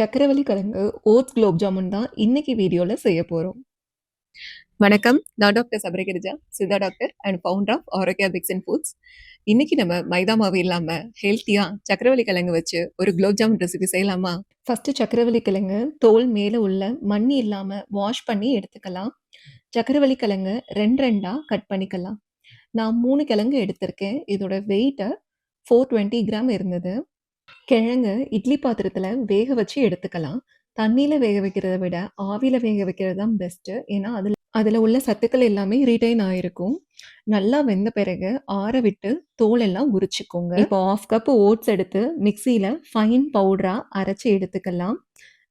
சக்கரவள்ளி கிழங்கு ஓட்ஸ் குலோப் ஜாமுன் தான் இன்னைக்கு வீடியோல செய்ய போறோம். வணக்கம். நான் doctor Sabarigirija, Siddha doctor and founder of Arokya picks and foods. இன்னைக்கு நம்ம மைதா மாவு இல்லாம ஹெல்த்தியா சக்கரவள்ளி கிழங்கு வச்சு ஒரு குலோப் ஜாமுன் ரெசிபி செய்யலாமா? ஃபர்ஸ்ட் சக்கரவள்ளி கிழங்கு தோல் மேல உள்ள மண்ணி இல்லாம வாஷ் பண்ணி எடுத்துக்கலாம். சக்கரவள்ளி கிழங்கு 2 2 கட் பண்ணிக்கலாம். நான் மூணு கிழங்கு எடுத்திருக்கேன். இதோட வெயிட்ட ஃபோர் டுவெண்ட்டி கிராம் இருந்தது. கிழங்கு இட்லி பாத்திரத்துல வேக வச்சு எடுத்துக்கலாம். தண்ணீல வேக வைக்கிறத விட ஆவியில வேக வைக்கிறது தான் பெஸ்ட்டு ஏன்னா அதுல அதுல உள்ள சத்துக்கள் எல்லாமே ரிட்டைன் ஆயிருக்கும். நல்லா வெந்த பிறகு ஆற விட்டு தோல் எல்லாம் உரிச்சுக்கோங்க. இப்போ 1/2 கப் ஓட்ஸ் எடுத்து மிக்ஸியில ஃபைன் பவுடரா அரைச்சு எடுத்துக்கலாம்.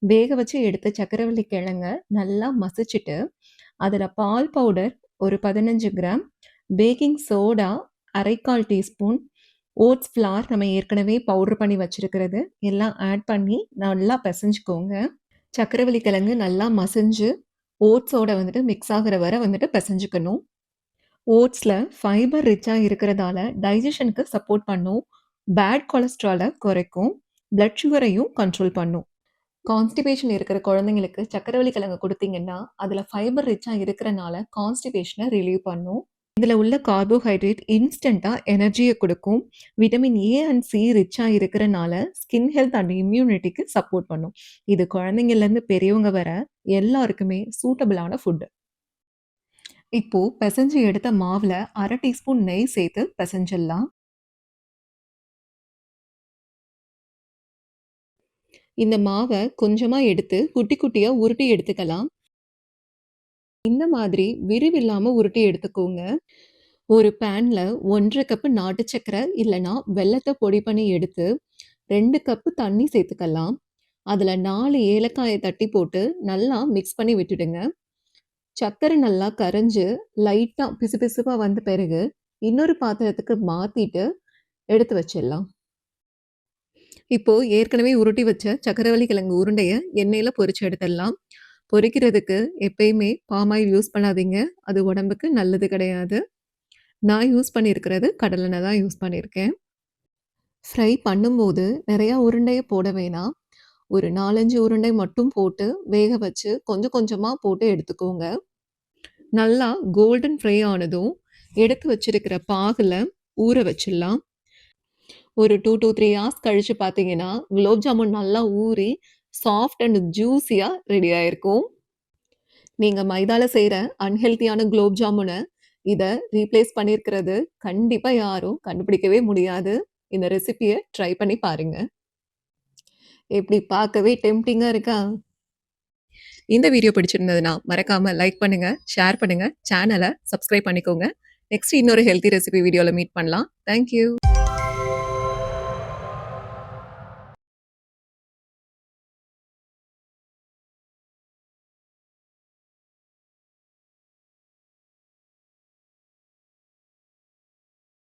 வேக வச்சு எடுத்த சக்கரவள்ளி கிழங்க நல்லா மசிச்சுட்டு, அதுல பால் பவுடர் ஒரு 15 gram, baking soda 1/4 teaspoon, oats flour நம்ம ஏற்கனவே பவுடர் பண்ணி வச்சுருக்கிறது எல்லாம் ஆட் பண்ணி நல்லா பிசைஞ்சுக்கோங்க. சக்கரவள்ளி கிழங்கு நல்லா மசிஞ்சு ஓட்ஸோட வந்துட்டு மிக்ஸ் ஆகிற வரை வந்துட்டு பிசைஞ்சுக்கணும். ஓட்ஸில் ஃபைபர் ரிச்சாக இருக்கிறதால டைஜஷனுக்கு சப்போர்ட் பண்ணும். பேட் கொலஸ்ட்ராலை குறைக்கும். பிளட் சுகரையும் கண்ட்ரோல் பண்ணும். கான்ஸ்டிபேஷன் இருக்கிற குழந்தைங்களுக்கு சக்கரவள்ளி கிழங்கு கொடுத்தீங்கன்னா, அதில் ஃபைபர் ரிச்சாக இருக்கிறனால கான்ஸ்டிபேஷனை ரிலீவ் பண்ணும். இதில் உள்ள கார்போஹைட்ரேட் இன்ஸ்டண்ட்டாக எனர்ஜியை கொடுக்கும். விட்டமின் ஏ அண்ட் சி ரிச்சாக இருக்கிறனால ஸ்கின் ஹெல்த் அண்ட் இம்யூனிட்டிக்கு சப்போர்ட் பண்ணும். இது குழந்தைங்கள்லேருந்து பெரியவங்க வர எல்லாருக்குமே சூட்டபிளான ஃபுட்டு இப்போ பிசைஞ்சு எடுத்த மாவில் அரை டீஸ்பூன் நெய் சேர்த்து பிசைஞ்சிடலாம். இந்த மாவை கொஞ்சமாக எடுத்து குட்டி குட்டியாக உருட்டி எடுத்துக்கலாம். இந்த மாதிரி விரிவில்லாமல் உருட்டி எடுத்துக்கோங்க. ஒரு பேனில் ஒன்றரை கப்பு நாட்டு சக்கரை இல்லனா வெள்ளத்தை பொடி பண்ணி எடுத்து ரெண்டு கப்பு தண்ணி சேர்த்துக்கலாம். அதில் நாலு ஏலக்காயை தட்டி போட்டு நல்லா மிக்ஸ் பண்ணி விட்டுடுங்க. சர்க்கரை நல்லா கரைஞ்சு பிசு பிசுப்பாக வந்த பிறகு இன்னொரு பாத்திரத்துக்கு மாற்றிட்டு எடுத்து வச்சிடலாம். இப்போது ஏற்கனவே உருட்டி வச்ச சக்கரவள்ளி கிழங்கு உருண்டையை எண்ணெயில் பொரிச்சு எடுத்துடலாம். பொரிக்கிறதுக்கு எப்பயுமே பாம் ஆயில் யூஸ் பண்ணாதீங்க. அது உடம்புக்கு நல்லது கிடையாது. நான் யூஸ் பண்ணியிருக்கிறது கடலெண்ணெய் தான் யூஸ் பண்ணியிருக்கேன். ஃப்ரை பண்ணும்போது நிறையா உருண்டையை போட வேணாம். ஒரு 4, 5 உருண்டை மட்டும் போட்டு வேக வச்சு கொஞ்சம் கொஞ்சமாக போட்டு எடுத்துக்கோங்க. நல்லா கோல்டன் ஃப்ரை ஆனதும் எடுத்து வச்சிருக்கிற பாகில் ஊற வச்சிடலாம். ஒரு டூ டூ த்ரீ ஹார்ஸ் கழித்து பார்த்தீங்கன்னா, குலோப் ஜாமுன் நல்லா ஊறி சாஃப்ட் அண்ட் ஜூஸியாக ரெடி ஆகிருக்கும் நீங்கள் மைதாவில் செய்கிற அன்ஹெல்த்தியான குலோப் ஜாமுனை இதை ரீப்ளேஸ் பண்ணியிருக்கிறது கண்டிப்பாக யாரும் கண்டுபிடிக்கவே முடியாது. இந்த ரெசிபியை ட்ரை பண்ணி பாருங்கள் எப்படி பார்க்கவே டெம்டிங்காக இருக்கா? இந்த வீடியோ பிடிச்சிருந்ததுன்னா மறக்காமல் லைக் பண்ணுங்கள் ஷேர் பண்ணுங்கள் சேனலை சப்ஸ்கிரைப் பண்ணிக்கோங்க. நெக்ஸ்ட் இன்னொரு ஹெல்த்தி ரெசிபி வீடியோவில் மீட் பண்ணலாம். Thank you.